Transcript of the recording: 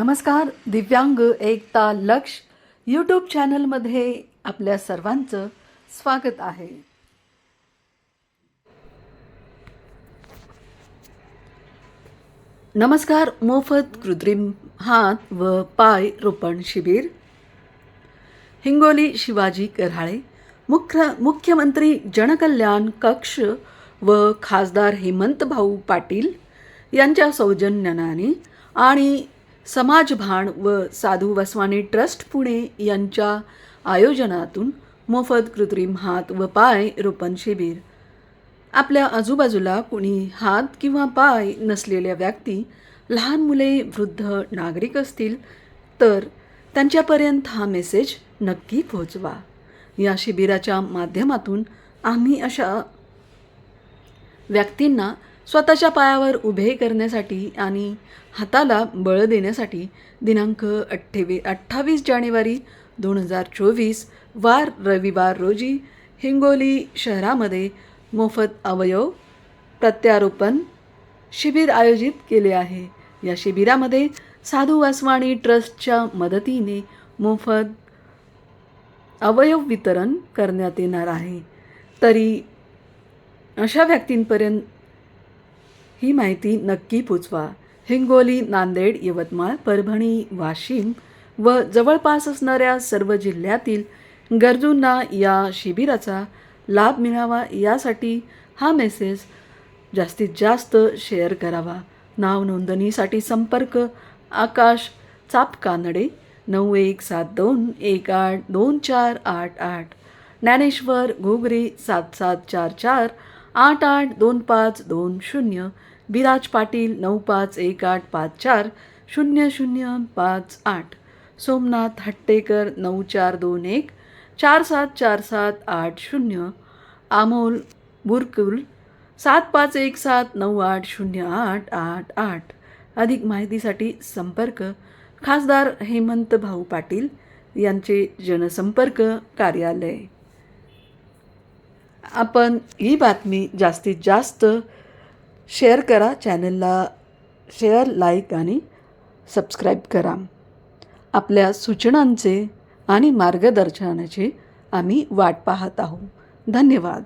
नमस्कार दिव्यांग एकता लक्ष यूट्यूब चॅनलमध्ये आपल्या सर्वांचं स्वागत आहे. नमस्कार मोफत कृत्रिम हात व पाय रोपण शिबिर. हिंगोली शिवाजी कराळे मुख्य मुख्यमंत्री जनकल्याण कक्ष व खासदार हेमंत भाऊ पाटील यांच्या सौजन्यनाने आणि समाजभान व साधू वसवानी ट्रस्ट पुणे यांच्या आयोजनातून मोफत कृत्रिम हात व पाय रोपण शिबिर. आपल्या आजूबाजूला कुणी हात किंवा पाय नसलेल्या व्यक्ती लहान मुले वृद्ध नागरिक असतील तर त्यांच्यापर्यंत हा मेसेज नक्की पोहोचवा. या शिबिराच्या माध्यमातून आम्ही अशा व्यक्तींना स्वतःच्या पायावर उभे करण्यासाठी आणि हाताला बळ देण्यासाठी दिनांक अठ्ठेवी अठ्ठावीस जानेवारी दोन हजार चोवीस वार रविवार रोजी हिंगोली शहरामध्ये मोफत अवयव प्रत्यारोपण शिबिर आयोजित केले आहे. या शिबिरामध्ये साधू वासवाणी ट्रस्टच्या मदतीने मोफत अवयव वितरण करण्यात येणार आहे. तरी अशा व्यक्तींपर्यंत ही माहिती नक्की पोचवा हिंगोली नांदेड यवतमाळ परभणी वाशिम व जवळपास असणाऱ्या सर्व जिल्ह्यातील गरजूंना या शिबिराचा लाभ मिळावा यासाठी हा मेसेज जास्तीत जास्त शेअर करावा. नाव नोंदणीसाठी संपर्क आकाश चापकानडे नऊ एक सात दोन एक आठ दोन चार आठ आठ. ज्ञानेश्वर घोगरे सात सात चार चार आठ आठ दोन पाच दोन शून्य. विराज पाटील नऊ पाच एक आठ पाच चार. शून्य शून्य पाच आठ. सोमनाथ हट्टेकर नऊ चार दोन एक. चार सात चार सात आठ शून्य. अमोल बुरकुल सात पाच एक सात नऊ आठ शून्य आठ आठ आठ. अधिक माहितीसाठी संपर्क. खासदार हेमंत भाऊ पाटील यांचे जनसंपर्क कार्यालय. आपण ही बातमी जास्तीत जास्त शेअर करा चॅनलला शेअर लाईक आणि सबस्क्राईब करा. आपल्या सूचनांचे आणि मार्गदर्शनाची आम्ही वाट पाहत आहोत. धन्यवाद.